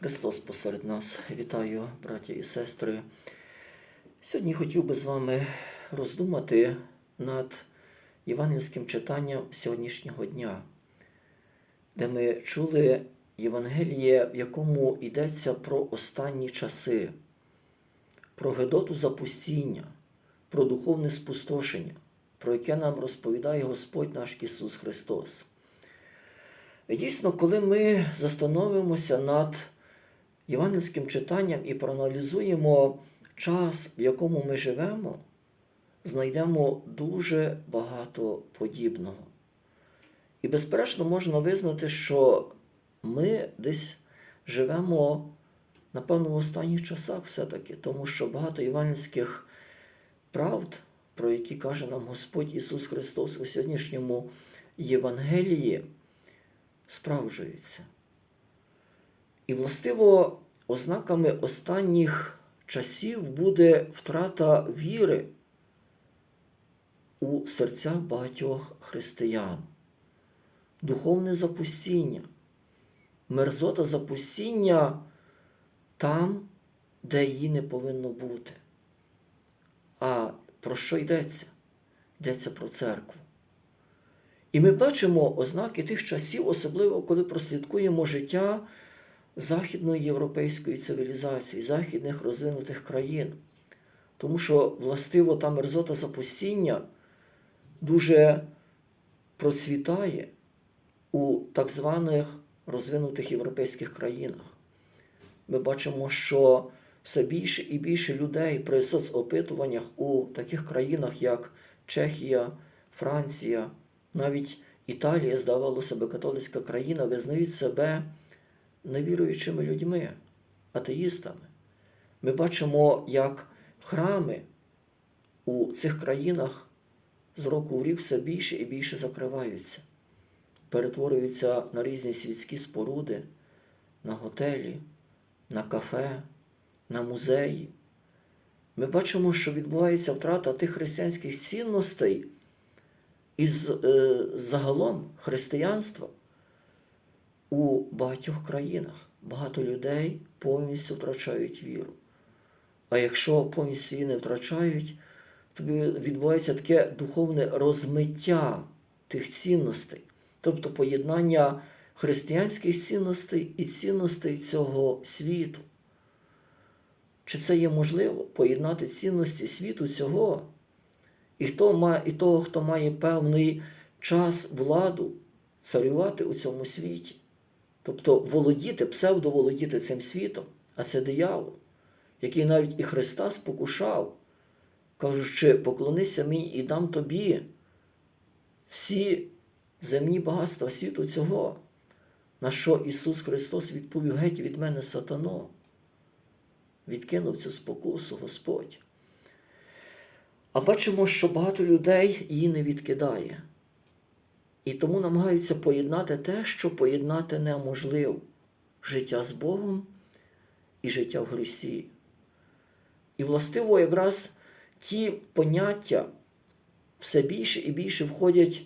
Христос посеред нас. Вітаю, браті і сестри. Сьогодні хотів би з вами роздумати над євангельським читанням сьогоднішнього дня, де ми чули Євангеліє, в якому йдеться про останні часи, про Гедоту запустіння, про духовне спустошення, про яке нам розповідає Господь наш Ісус Христос. Дійсно, коли ми застановимося над євангельським читанням і проаналізуємо час, в якому ми живемо, знайдемо дуже багато подібного. І, безперечно, можна визнати, що ми десь живемо, напевно, в останніх часах все-таки, тому що багато євангельських правд, про які каже нам Господь Ісус Христос у сьогоднішньому Євангелії, справджуються. І, властиво, ознаками останніх часів буде втрата віри у серцях багатьох християн, духовне запустіння, мерзота запустіння там, де її не повинно бути. А про що йдеться? Йдеться про церкву. І ми бачимо ознаки тих часів, особливо коли прослідкуємо життя західної європейської цивілізації, західних розвинутих країн. Тому що, властиво, та мерзота запустіння дуже процвітає у так званих розвинутих європейських країнах. Ми бачимо, що все більше і більше людей при соцопитуваннях у таких країнах, як Чехія, Франція, навіть Італія, здавалося би, католицька країна, визнають себе невіруючими людьми, атеїстами. Ми бачимо, як храми у цих країнах з року в рік все більше і більше закриваються, перетворюються на різні світські споруди, на готелі, на кафе, на музеї. Ми бачимо, що відбувається втрата тих християнських цінностей із е, загалом християнства у багатьох країнах. Багато людей повністю втрачають віру. А якщо повністю її не втрачають, то відбувається таке духовне розмиття тих цінностей, тобто поєднання християнських цінностей і цінностей цього світу. Чи це є можливо поєднати цінності світу цього? І, хто має, і того, хто має певний час владу царювати у цьому світі. Тобто володіти, псевдоволодіти цим світом, а це диявол, який навіть і Христа спокушав, кажучи, поклонися мені і дам тобі всі земні багатства світу цього, на що Ісус Христос відповів геть від мене сатано. Відкинув цю спокусу Господь. А бачимо, що багато людей її не відкидає. І тому намагаються поєднати те, що поєднати неможливо життя з Богом і життя в грісі. І, властиво, якраз ті поняття все більше і більше входять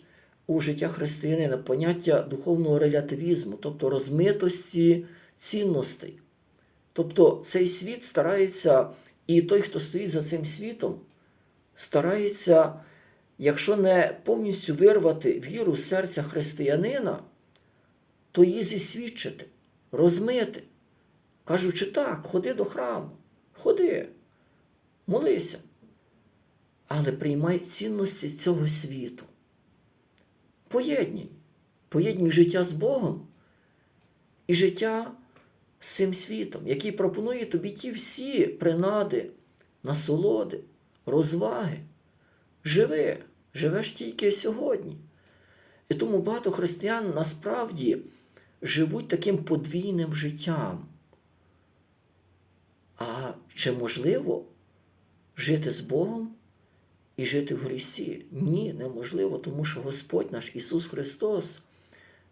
у життя християнина, поняття духовного релятивізму, тобто розмитості цінностей. Тобто цей світ старається, і той, хто стоїть за цим світом, старається, якщо не повністю вирвати віру з серця християнина, то її зісвідчити, розмити, кажучи так, ходи до храму, ходи, молися, але приймай цінності цього світу. Поєднуй, поєднуй життя з Богом і життя з цим світом, який пропонує тобі ті всі принади, насолоди, розваги. Живи, живеш тільки сьогодні. І тому багато християн насправді живуть таким подвійним життям. А чи можливо жити з Богом і жити в грісі? Ні, неможливо, тому що Господь наш Ісус Христос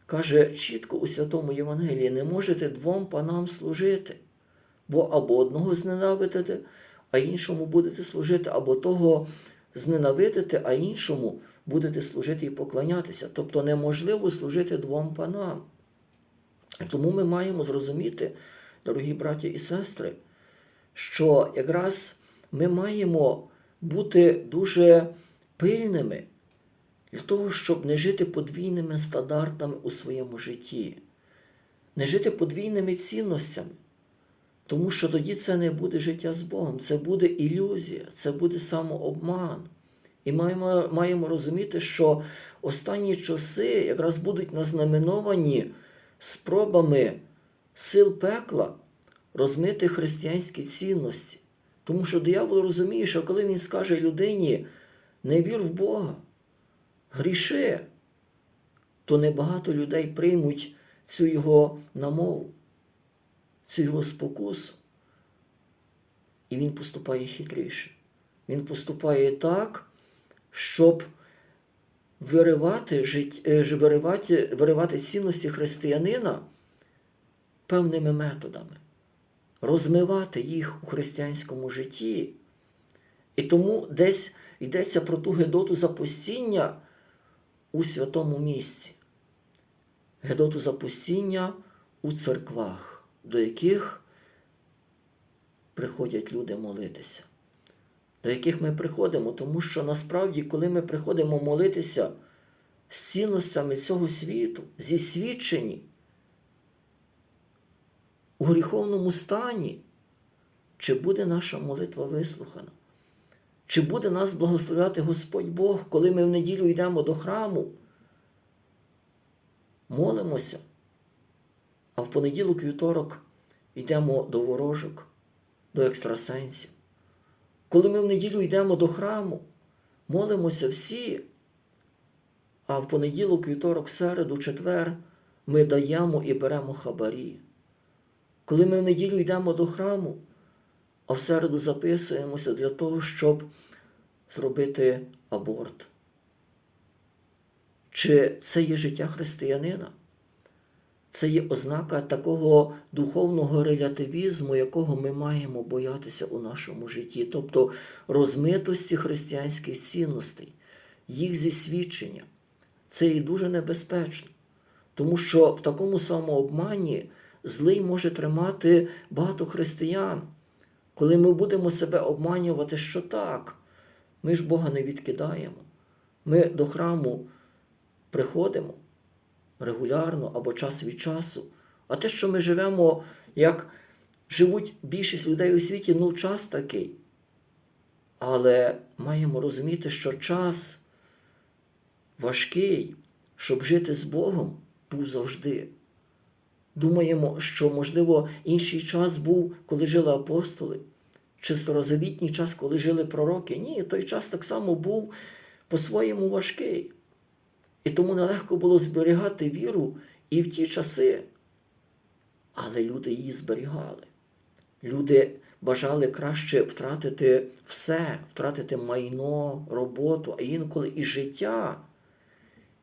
каже чітко у Святому Євангелії: не можете двом панам служити, бо або одного зненавидите, а іншому будете служити, або того зненавидите, а іншому будете служити і поклонятися. Тобто неможливо служити двом панам. Тому ми маємо зрозуміти, дорогі браті і сестри, що якраз ми маємо бути дуже пильними для того, щоб не жити подвійними стандартами у своєму житті, не жити подвійними цінностями. Тому що тоді це не буде життя з Богом, це буде ілюзія, це буде самообман. І маємо, маємо розуміти, що останні часи якраз будуть назнаменовані спробами сил пекла розмити християнські цінності. Тому що диявол розуміє, що коли він скаже людині не вір в Бога, гріши, то небагато людей приймуть цю його намову, цю його спокусу. І він поступає хитріше. Він поступає так, щоб виривати, жит... е, виривати, виривати цінності християнина певними методами, розмивати їх у християнському житті. І тому десь йдеться про ту гедоту запустіння у святому місці, гедоту запустіння у церквах, до яких приходять люди молитися, до яких ми приходимо, тому що насправді, коли ми приходимо молитися з цінностями цього світу, зі свідчені у гріховному стані, чи буде наша молитва вислухана? Чи буде нас благословляти Господь Бог, коли ми в неділю йдемо до храму, молимося, а в понеділок, вівторок йдемо до ворожок, до екстрасенсів. Коли ми в неділю йдемо до храму, молимося всі, а в понеділок, вівторок, середу, четвер ми даємо і беремо хабарі. Коли ми в неділю йдемо до храму, а в середу записуємося для того, щоб зробити аборт. Чи це є життя християнина? Це є ознака такого духовного релятивізму, якого ми маємо боятися у нашому житті, тобто розмитості християнських цінностей, їх зісвідчення. Це і дуже небезпечно, тому що в такому самообмані злий може тримати багато християн, коли ми будемо себе обманювати, що так, ми ж Бога не відкидаємо. Ми до храму приходимо регулярно або час від часу. А те, що ми живемо, як живуть більшість людей у світі, ну час такий. Але маємо розуміти, що час важкий, щоб жити з Богом, був завжди. Думаємо, що, можливо, інший час був, коли жили апостоли, чи старозавітній час, коли жили пророки. Ні, той час так само був по-своєму важкий. І тому нелегко було зберігати віру і в ті часи. Але люди її зберігали. Люди бажали краще втратити все, втратити майно, роботу, а інколи і життя,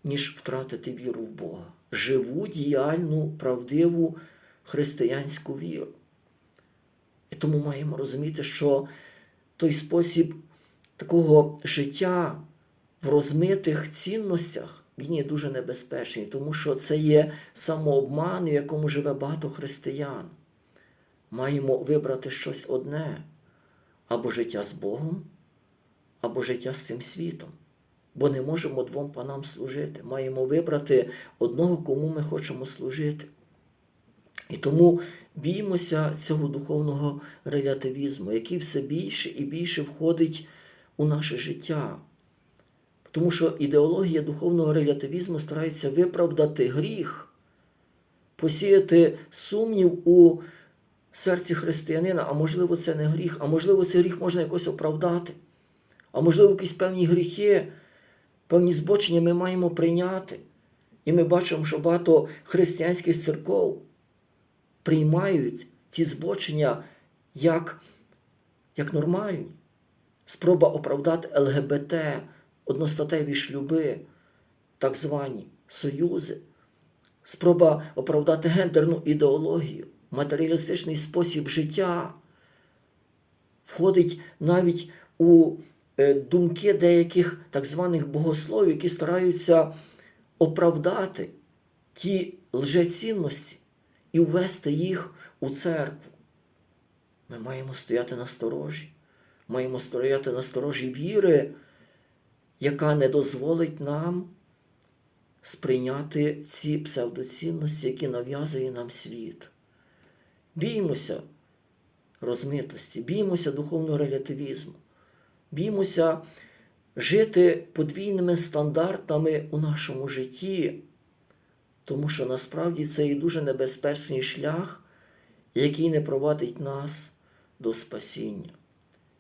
ніж втратити віру в Бога. Живу, діяльну, правдиву християнську віру. І тому маємо розуміти, що той спосіб такого життя в розмитих цінностях він є дуже небезпечний, тому що це є самообман, в якому живе багато християн. Маємо вибрати щось одне або життя з Богом, або життя з цим світом. Бо не можемо двом панам служити. Маємо вибрати одного, кому ми хочемо служити. І тому біймося цього духовного релятивізму, який все більше і більше входить у наше життя. Тому що ідеологія духовного релятивізму старається виправдати гріх, посіяти сумнів у серці християнина, а можливо, це не гріх, а можливо, цей гріх можна якось оправдати. А можливо, якісь певні гріхи, певні збочення ми маємо прийняти. І ми бачимо, що багато християнських церков приймають ці збочення як, як нормальні. Спроба оправдати ЛГБТ, одностатеві шлюби, так звані союзи, спроба оправдати гендерну ідеологію, матеріалістичний спосіб життя входить навіть у е, думки деяких так званих богословів, які стараються оправдати ті лжецінності, і ввести їх у церкву. Ми маємо стояти на сторожі, маємо стояти на сторожі віри, яка не дозволить нам сприйняти ці псевдоцінності, які нав'язує нам світ. Біймося розмитості, біймося духовного релятивізму, біймося жити подвійними стандартами у нашому житті, тому що насправді це і дуже небезпечний шлях, який не провадить нас до спасіння.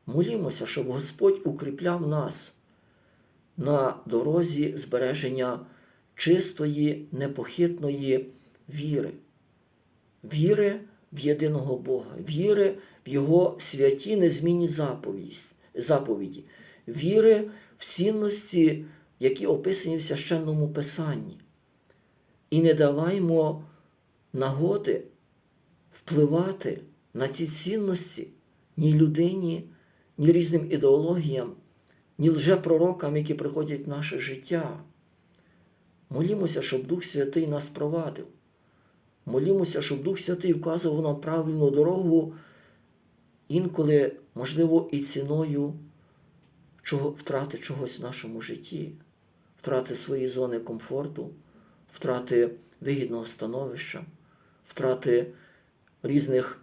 Молімося, щоб Господь укріпляв нас на дорозі збереження чистої, непохитної віри, віри в єдиного Бога, віри в Його святі незмінні заповіді, віри в цінності, які описані в священному Писанні. І не даваймо нагоди впливати на ці цінності ні людині, ні різним ідеологіям, ні лжепророкам, які приходять в наше життя. Молімося, щоб Дух Святий нас провадив. Молімося, щоб Дух Святий вказував нам правильну дорогу, інколи, можливо, і ціною чого, втрати чогось в нашому житті, втрати свої зони комфорту, втрати вигідного становища, втрати різних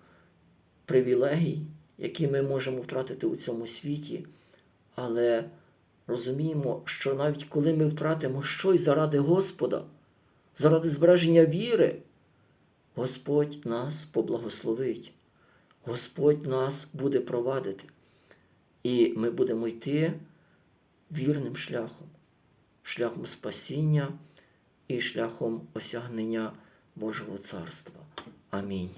привілегій, які ми можемо втратити у цьому світі. Але розуміємо, що навіть коли ми втратимо щось заради Господа, заради збереження віри, Господь нас поблагословить, Господь нас буде провадити, і ми будемо йти вірним шляхом, шляхом спасіння і шляхом осягнення Божого Царства. Амінь.